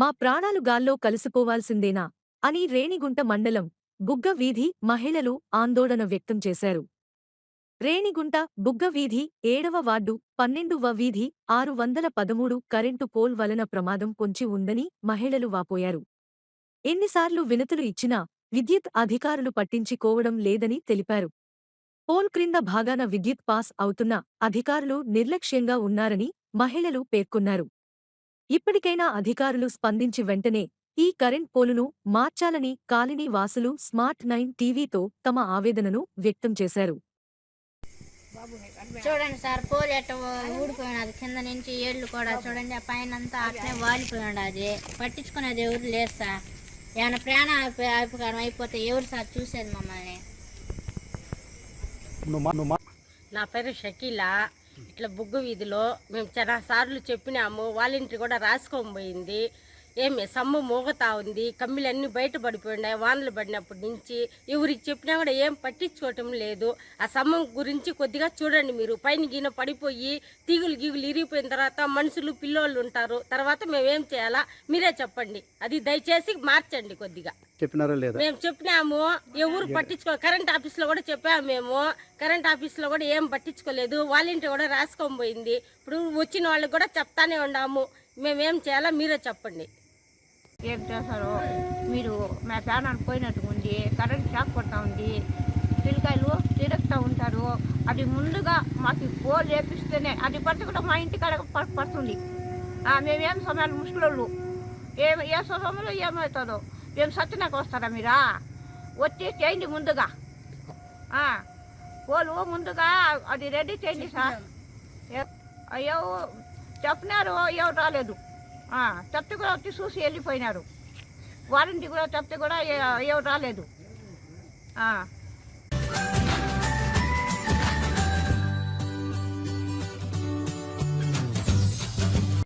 మా ప్రాణాలు గాల్లో కలిసిపోవాల్సిందేనా అని రేణిగుంట మండలం బుగ్గ వీధి మహిళలు ఆందోళన వ్యక్తం చేశారు. రేణిగుంట బుగ్గ వీధి ఏడవ వార్డు పన్నెండువ వీధి ఆరు వందల పదమూడు కరెంటు పోల్ వలన ప్రమాదం పొంచి ఉందని మహిళలు వాపోయారు. ఎన్నిసార్లు వినతులు ఇచ్చినా విద్యుత్ అధికారులు పట్టించుకోవడం లేదని తెలిపారు. పోల్ క్రింద భాగాన విద్యుత్ పాస్ అవుతున్న అధికారులు నిర్లక్ష్యంగా ఉన్నారని మహిళలు పేర్కొన్నారు. ఇప్పటికైనా అధికారులు స్పందించి వెంటనే ఈ కరెంట్ పోలును మార్చాలని కాలనీ వాసులు స్మార్ట్ నైన్ టీవీతో తమ ఆవేదనను వ్యక్తం చేశారు. చూడండి సార్ పోలు ఎట్ట ఊడిపోయినది కింద నుంచి ఏళ్ళు కూడా చూడండి ఆ పైన అంతా అట్లే వాలిపోయి అది. పట్టించుకునేది ఎవరు లేరు సార్. ఏమైనా ప్రాణాలు అపకారం అయిపోతే ఎవరు సార్ చూసేది మమ్మల్ని? నా పేరు షకీలా. ఇట్లా బుగ్గు వీధిలో మేము చాలా సార్లు చెప్పినాము. వాలంటీర్ కూడా రాసుకోబోయింది పోయింది. ఏమి సమ్ము మోగుతా ఉంది. కమ్మిలన్నీ బయట పడిపోయినాయి వానలు పడినప్పటి నుంచి. ఎవరికి చెప్పినా కూడా ఏం పట్టించుకోవటం లేదు. ఆ సమ్మం గురించి కొద్దిగా చూడండి మీరు. పైన గిన పడిపోయి తీగులు గీగులు ఇరిగిపోయిన తర్వాత మనుషులు పిల్లోళ్ళు ఉంటారు. తర్వాత మేమేం చేయాలా? మీరే చెప్పండి. అది దయచేసి మార్చండి కొద్దిగా. చెప్పినారా లేదా? మేము చెప్పినాము. ఎవరు పట్టించుకో కరెంట్ ఆఫీస్లో కూడా చెప్పాము మేము. కరెంట్ ఆఫీస్లో కూడా ఏం పట్టించుకోలేదు. వాలంటీర్ కూడా రాసుకొని పోయింది. ఇప్పుడు వచ్చిన వాళ్ళకి కూడా చెప్తానే ఉన్నాము. మేమేం చేయాలో? మీరే చెప్పండి. ఏం చేస్తారో మీరు మా ప్రాణాలు పోయినట్టు ఉంది కరెంట్ షాక్ కొడతా ఉంది పిల్లకాయలు తిరుగుతూ ఉంటారు. అది ముందుగా మాకు పోల్ చేపిస్తేనే అది పడితే కూడా మా ఇంటి కాడ పడుతుంది. మేమేం సమయాలు ముసలోళ్ళు. ఏ ఏ సమయంలో ఏమవుతుందో? మేము సత్యనాక వస్తారా మీరా? వచ్చి చేయండి ముందుగా. పోలు ముందుగా అది రెడీ చేయండి సార్. అయ్యో చెప్పినారు ఎవరు రాలేదు. ఆ, కూడా వచ్చి చూసి వెళ్ళిపోయినారు. వారంటీ కూడా చెప్తే కూడా ఏ రాలేదు.